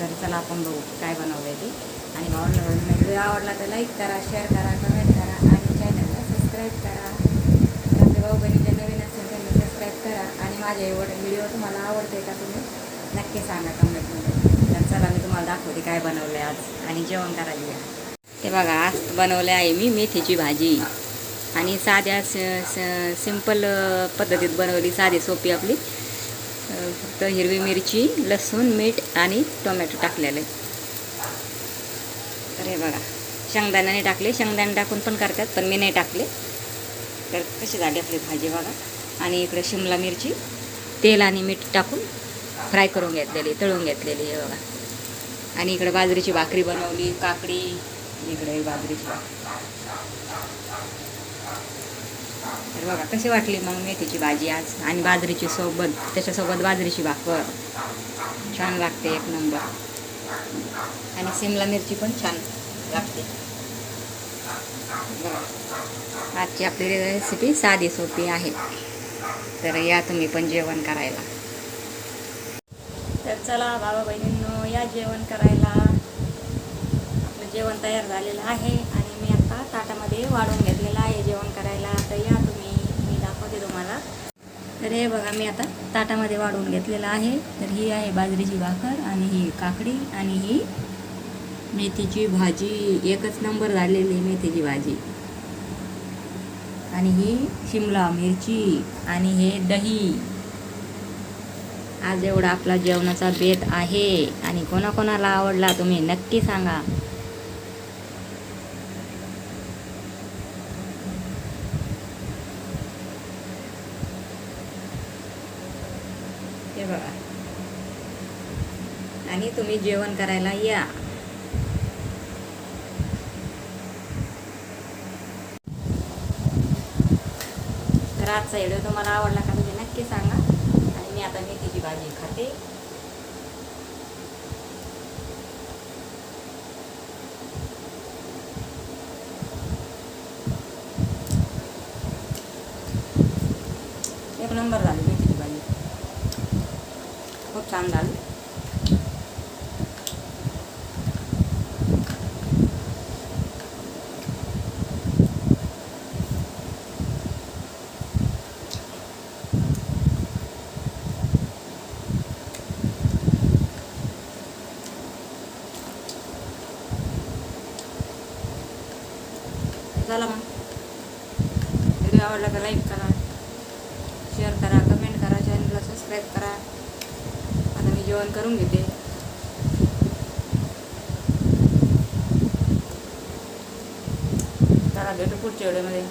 तर चला आपण बघू काय बनवलं आहे ते. आणि भावांना व्हिडिओ आवडला तर लाईक करा शेअर करा कमेंट करा आणि चॅनलला सबस्क्राईब करा. आपले भाऊ बहिणीच्या नवीन असेल त्यांनी सबस्क्राईब करा. आणि माझे एवढे व्हिडिओ तुम्हाला आवडते का तुम्ही? नक्की सांगा कमेंटमध्ये तर चला मी तुम्हाला दाखवते काय बनवलं आहे आज. आणि जेवण करायला या. ते बघा आज बनवलं आहे मी मेथीची भाजी. आणि साध्या स स सिंपल पद्धतीत बनवली. साधी सोपी आपली. फक्त हिरवी मिरची लसूण मीठ आणि टोमॅटो टाकलेले. तर हे बघा शेंगदाण्याने टाकले. शेंगदाणे टाकून पण करतात पण मी नाही टाकले. तर कशी झाली आपली भाजी बघा. आणि इकडे शिमला मिरची तेल आणि मीठ टाकून फ्राय करून घेतलेली तळून घेतलेली आहे बघा. आणि इकडे बाजरीची भाकरी बनवली काकडी इकडे बाजरीची भाकरी. तर बघा कशी वाटली मग मेथीची भाजी आज? आणि बाजरीची सोबत त्याच्यासोबत बाजरीची भाकर. छान लागते एक नंबर. आणि सिमला मिरची पण छान लागते. बघा. आजची आपली रेसिपी साधी सोपी आहे. तर या तुम्ही पण जेवण करायला. तर चला बाबा बहिणींनो या जेवण करायला. आपलं जेवण तयार झालेलं आहे आणि मी आता ताटामध्ये वाढून घेतलेलं आहे जेवण करायला. तर या दाखवते तुम्हाला. तर हे बघा मी आता ताटामध्ये वाढवून घेतलेलं आहे. तर ही आहे बाजरीची भाकर आणि ही काकडी आणि ही मेथीची भाजी. एकच नंबर झालेली मेथीची भाजी. आणि ही शिमला मिरची आणि हे दही. आज एवढा आपला जेवणाचा बेत आहे. आणि कोणाकोणाला आवडला तुम्ही नक्की सांगा. हे बघा. आणि तुम्ही जेवण करायला या. तर आजचा व्हिडिओ तुम्हाला आवडला का म्हणजे नक्की सांगा. आणि मी आता मेथीची भाजी खाते. एक नंबर झाली. मेथीची भाजी झाला मग? व्हिडिओ आवडला तर लाईक करा शेअर करा कमेंट करा चॅनलला सबस्क्राईब करा. जेवण करून घेते. चला भेटू पुढच्या व्हिडिओमध्ये